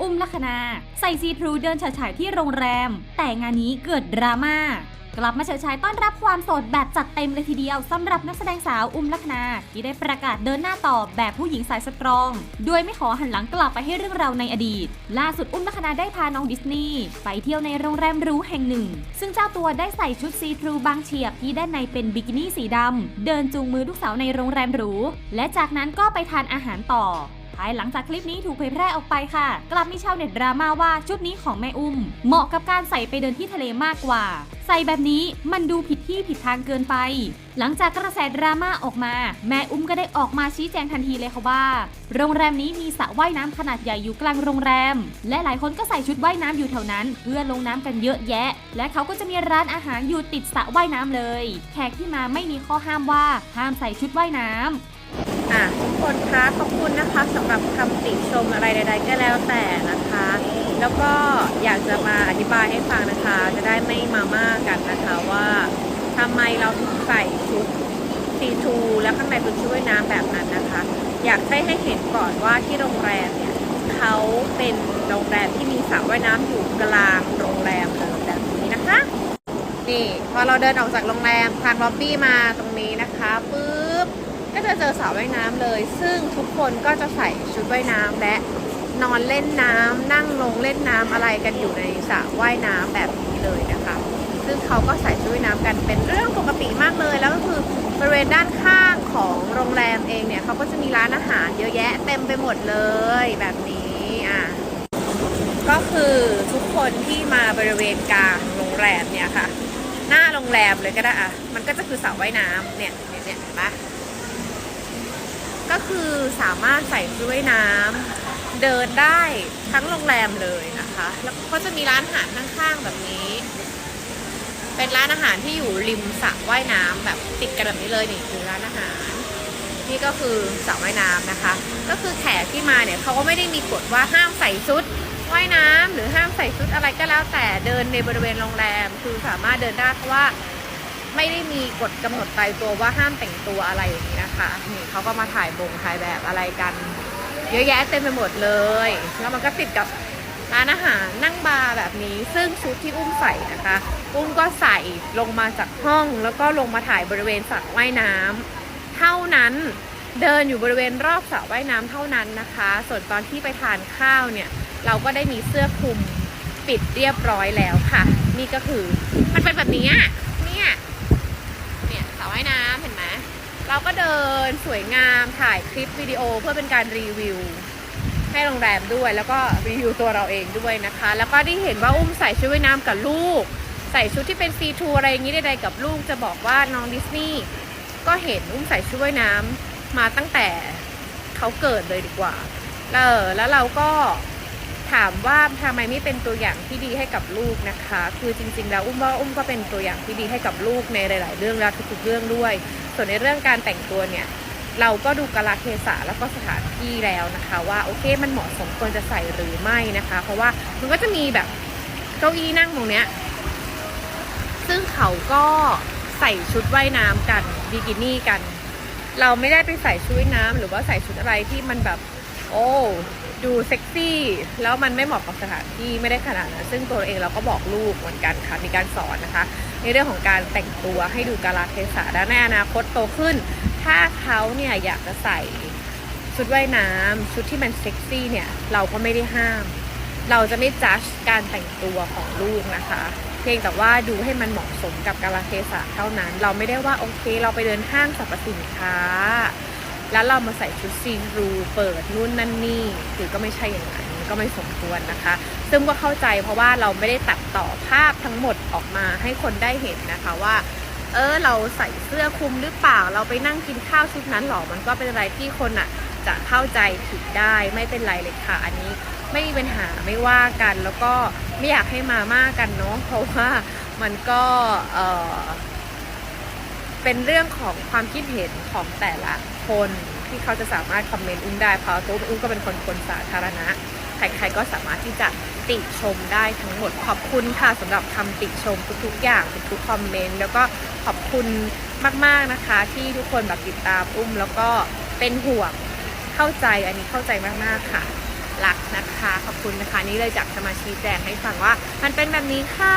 อุ้มลัคนา ใส่ซีทรูเดินเฉยฉายที่โรงแรม แต่งานนี้เกิดดราม่ากลับมาเฉยฉายต้อนรับความโสดแบบจัดเต็มเลยทีเดียวสำหรับนักแสดงสาวอุ้มลัคนาที่ได้ประกาศเดินหน้าต่อแบบผู้หญิงสายสตรอง โดยไม่ขอหันหลังกลับไปให้เรื่องราวในอดีต ล่าสุดอุ้มลัคนาได้พาน้องดิสนีย์ไปเที่ยวในโรงแรมหรูแห่งหนึ่ง ซึ่งเจ้าตัวได้ใส่ชุดซีทรูบางเฉียบที่ด้านในเป็นบิกินี่สีดำเดินจูงมือลูกสาวในโรงแรมหรูและจากนั้นก็ไปทานอาหารต่อภายหลังจากคลิปนี้ถูกเผยแพร่ออกไปค่ะ กลับมีชาวเน็ตดราม่าว่าชุดนี้ของแม่อุ้ม เหมาะกับการใส่ไปเดินที่ทะเลมากกว่า ใส่แบบนี้มันดูผิดที่ผิดทางเกินไป หลังจากกระแสดราม่าออกมา แม่อุ้มก็ได้ออกมาชี้แจงทันทีเลยค่ะว่า โรงแรมนี้มีสระว่ายน้ำขนาดใหญ่อยู่กลางโรงแรม และหลายคนก็ใส่ชุดว่ายน้ำอยู่แถวนั้น เพื่อลงน้ำกันเยอะแยะ และเขาก็จะมีร้านอาหารอยู่ติดสระว่ายน้ำเลย แขกที่มาไม่มีข้อห้ามว่าห้ามใส่ชุดว่ายน้ำอะ คะ ขอบคุณนะคะสำหรับคำติชมอะไรใด ๆ ก็แล้วแต่นะคะ แล้วก็อยากจะมาอธิบายให้ฟังนะคะ จะได้ไม่มาม่ากันนะคะว่าทำไมเราถึงใส่ชุดซีทูแล้วข้างในเป็นชุดว่ายน้ำแบบนั้นนะคะ อยากให้ให้เห็นก่อนว่าที่โรงแรมเนี่ยเขาเป็นโรงแรมที่มีสระว่ายน้ำอยู่กลางโรงแรมเลยแบบนี้นะคะ นี่พอเราเดินออกจากโรงแรมทางล็อบบี้มาตรงนี้นะคะปุ๊บ ก็จะเจอสระว่ายน้ำเลย ซึ่งทุกคนก็จะใส่ชุดว่ายน้ำและนอนเล่นน้ำนั่งลงเล่นน้ำอะไรกันอยู่ในสระว่ายน้ำแบบนี้เลยนะคะ ซึ่งเขาก็ใส่ชุดว่ายน้ำกันเป็นเรื่องปกติมากเลย แล้วก็คือบริเวณด้านข้างของโรงแรมเองเนี่ยเขาก็จะมีร้านอาหารเยอะแยะเต็มไปหมดเลยแบบนี้อะก็คือทุกคนที่มาบริเวณกลางโรงแรมเนี่ยค่ะ หน้าโรงแรมเลยก็ได้อะมันก็จะคือสระว่ายน้ำเนี่ยเนี่ยเนี่ยเห็นปะ ก็คือสามารถใส่ชุดว่ายน้ำเดินได้ทั้งโรงแรมเลยนะคะ แล้วก็จะมีร้านอาหารข้างๆแบบนี้ เป็นร้านอาหารที่อยู่ริมสระว่ายน้ำแบบติดกันแบบนี้เลยนี่คือร้านอาหารนี่ก็คือสระว่ายน้ำนะคะ ก็คือแขกที่มาเนี่ยเขาก็ไม่ได้มีกฎว่าห้ามใส่ชุดว่ายน้ำหรือห้ามใส่ชุดอะไรก็แล้วแต่เดินในบริเวณโรงแรม คือสามารถเดินได้เพราะว่า ไม่ได้มีกฎกำหนดตายตัวว่าห้ามแต่งตัวอะไรอย่างนี้นะคะนี่เขาก็มาถ่ายบงถ่ายแบบอะไรกัน เยอะแยะเต็มไปหมดเลย แล้วมันก็ติดกับร้านอาหารนั่งบาร์แบบนี้ ซึ่งชุดที่อุ้มใส่นะคะอุ้มก็ใส่ลงมาจากห้อง แล้วก็ลงมาถ่ายบริเวณสระว่ายน้ำเท่านั้นเดินอยู่บริเวณรอบสระว่ายน้ำเท่านั้นนะคะ ส่วนตอนที่ไปทานข้าวเนี่ย เราก็ได้มีเสื้อคลุมปิดเรียบร้อยแล้วค่ะ นี่ก็คือมันเป็นแบบนี้อะเนี่ยเนี่ย สระว่ายน้ำเห็นไหมเราก็เดินสวยงามถ่ายคลิปวิดีโอเพื่อเป็นการรีวิว ให้โรงแรมด้วยแล้วก็รีวิวตัวเราเองด้วยนะคะ แล้วก็ได้เห็นว่าอุ้มใส่ชุดว่ายน้ำกับลูก ใส่ชุดที่เป็นซีทูอะไรอย่างนี้ใดๆกับลูกจะบอกว่าน้องดิสนีย์ก็เห็นอุ้มใส่ชุดว่ายน้ำมาตั้งแต่เขาเกิดเลยดีกว่าเออแล้วเราก็ ถามว่าทำไมไม่เป็นตัวอย่างที่ดีให้กับลูกนะคะ คือจริง ๆ แล้วอุ้มว่าอุ้มก็เป็นตัวอย่างที่ดีให้กับลูกในหลาย ๆ เรื่องและทุกๆเรื่องด้วย ส่วนในเรื่องการแต่งตัวเนี่ยเราก็ดูกาลเทศะแล้วก็สถานที่แล้วนะคะ ว่าโอเคมันเหมาะสมควรจะใส่หรือไม่นะคะ เพราะว่ามันก็จะมีแบบเก้าอี้นั่งตรงเนี้ยซึ่งเขาก็ใส่ชุดว่ายน้ำกันบิกินี่กัน เราไม่ได้ไปใส่ชุดว่ายน้ำหรือว่าใส่ชุดอะไรที่มันแบบ โอ้ ดูเซ็กซี่แล้วมันไม่เหมาะกับสถานที่ไม่ได้ขนาดนั้นซึ่งตัวเองเราก็บอกลูกเหมือนกันค่ะมีการสอนนะคะ ในเรื่องของการแต่งตัวให้ดูกาลเทศะและในอนาคตโตขึ้น ถ้าเขาเนี่ยอยากจะใส่ชุดว่ายน้ำชุดที่มันเซ็กซี่เนี่ยเราก็ไม่ได้ห้าม เราจะไม่จัดการแต่งตัวของลูกนะคะ เพียงแต่ว่าดูให้มันเหมาะสมกับกาลเทศะเท่านั้น เราไม่ได้ว่าโอเค เราไปเดินห้างสรรพสินค้า แล้วเรามาใส่ชุดซีรูเปิดนู่นนั่นนี่คือก็ไม่ใช่อย่างนั้นก็ไม่สมควรนะคะ ซึ่งก็เข้าใจเพราะว่าเราไม่ได้ตัดต่อภาพทั้งหมดออกมาให้คนได้เห็นนะคะว่า เออเราใส่เสื้อคลุมหรือเปล่า เราไปนั่งกินข้าวชุดนั้นหรอมันก็เป็นอะไรที่คนอะจะเข้าใจผิดได้ไม่เป็นไรเลยค่ะ อันนี้ไม่มีปัญหาไม่ว่ากันแล้วก็ไม่อยากให้มาม่ากันเนาะเพราะว่ามันก็เออ เป็นเรื่องของความคิดเห็นของแต่ละคนที่เขาจะสามารถคอมเมนต์อุ้มได้เพราะตัวอุ้มก็เป็นคนคนสาธารณะ ใครๆก็สามารถที่จะติชมได้ทั้งหมดขอบคุณค่ะสำหรับคำติชมทุกๆอย่างทุกๆคอมเมนต์แล้วก็ขอบคุณมากๆนะคะ ที่ทุกคนแบบติดตามอุ้ม แล้วก็เป็นห่วงเข้าใจอันนี้เข้าใจมากๆค่ะรักนะคะ ขอบคุณนะคะนี่เลยจากจะมาชี้แจงให้ฟังว่า มันเป็นแบบนี้ค่ะ